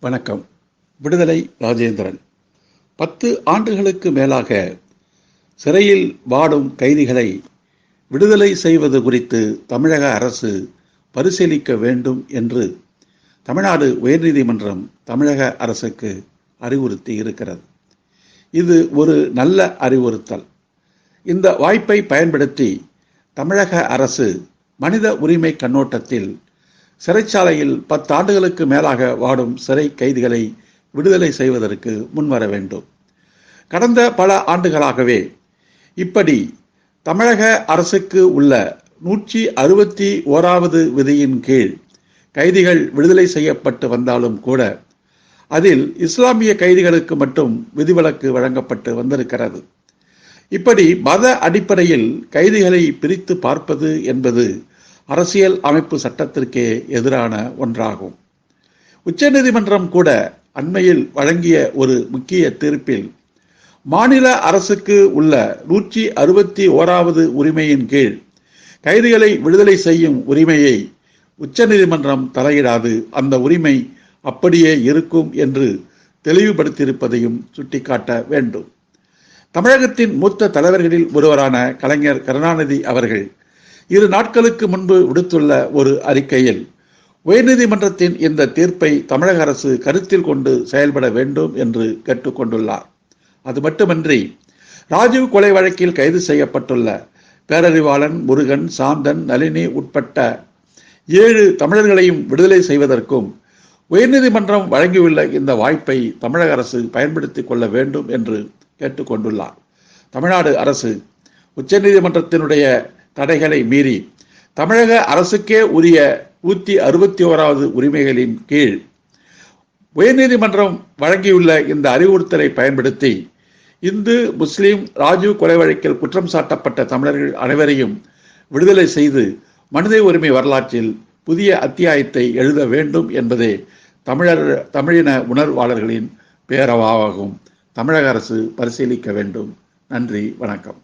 வணக்கம். விடுதலை ராஜேந்திரன். பத்து ஆண்டுகளுக்கு மேலாக சிறையில் வாடும் கைதிகளை விடுதலை செய்வது குறித்து தமிழக அரசு பரிசீலிக்க வேண்டும் என்று தமிழ்நாடு உயர்நீதிமன்றம் தமிழக அரசுக்கு அறிவுறுத்தி இருக்கிறது. இது ஒரு நல்ல அறிவுறுத்தல். இந்த வாய்ப்பை பயன்படுத்தி தமிழக அரசு மனித உரிமை கண்ணோட்டத்தில் சிறைச்சாலையில் பத்தாண்டுகளுக்கு மேலாக வாடும் சிறை கைதிகளை விடுதலை செய்வதற்கு முன்வர வேண்டும். கடந்த பல ஆண்டுகளாகவே இப்படி தமிழக அரசுக்கு உள்ள நூற்றி அறுபத்தி ஓராவது விதியின் கீழ் கைதிகள் விடுதலை செய்யப்பட்டு வந்தாலும் கூட அதில் இஸ்லாமிய கைதிகளுக்கு மட்டும் விதிவிலக்கு வழங்கப்பட்டு வந்திருக்கிறது. இப்படி மத அடிப்படையில் கைதிகளை பிரித்து பார்ப்பது என்பது அரசியல் அமைப்பு சட்டத்திற்கே எதிரான ஒன்றாகும். உச்சநீதிமன்றம் கூட அண்மையில் வழங்கிய ஒரு முக்கிய தீர்ப்பில் மாநில அரசுக்கு உள்ள நூற்றி அறுபத்தி ஓராவது உரிமையின் கீழ் கைதிகளை விடுதலை செய்யும் உரிமையை உச்சநீதிமன்றம் தலையிடாது. அந்த உரிமை அப்படியே இருக்கும் என்று தெளிவுபடுத்தியிருப்பதையும் சுட்டிக்காட்ட வேண்டும். தமிழகத்தின் மூத்த தலைவர்களில் ஒருவரான கலைஞர் கருணாநிதி அவர்கள் இரு நாட்களுக்கு முன்பு விடுத்துள்ள ஒரு அறிக்கையில் உயர்நீதிமன்றத்தின் இந்த தீர்ப்பை தமிழக அரசு கருத்தில் கொண்டு செயல்பட வேண்டும் என்று கேட்டுக்கொண்டுள்ளார். அது மட்டுமின்றி ராஜீவ் கொலை வழக்கில் கைது செய்யப்பட்டுள்ள பேரறிவாளன் முருகன் சாந்தன் நளினி உட்பட்ட ஏழு தமிழர்களையும் விடுதலை செய்வதற்கும் உயர்நீதிமன்றம் வழங்கியுள்ள இந்த வாய்ப்பை தமிழக அரசு பயன்படுத்திக் கொள்ள வேண்டும் என்று கேட்டுக்கொண்டுள்ளார். தமிழ்நாடு அரசு உச்சநீதிமன்றத்தினுடைய தடைகளை மீறி தமிழக அரசுக்கே உரிய நூற்றி அறுபத்தி ஓராவது உரிமைகளின் கீழ் உயர்நீதிமன்றம் வழங்கியுள்ள இந்த அறிவுறுத்தலை பயன்படுத்தி இந்து முஸ்லிம் ராஜீவ் கொலை வழக்கில் குற்றம் சாட்டப்பட்ட தமிழர்கள் அனைவரையும் விடுதலை செய்து மனித உரிமை வரலாற்றில் புதிய அத்தியாயத்தை எழுத வேண்டும் என்பதே தமிழர் தமிழின உணர்வாளர்களின் பேரவாவாகும். தமிழக அரசு பரிசீலிக்க வேண்டும். நன்றி வணக்கம்.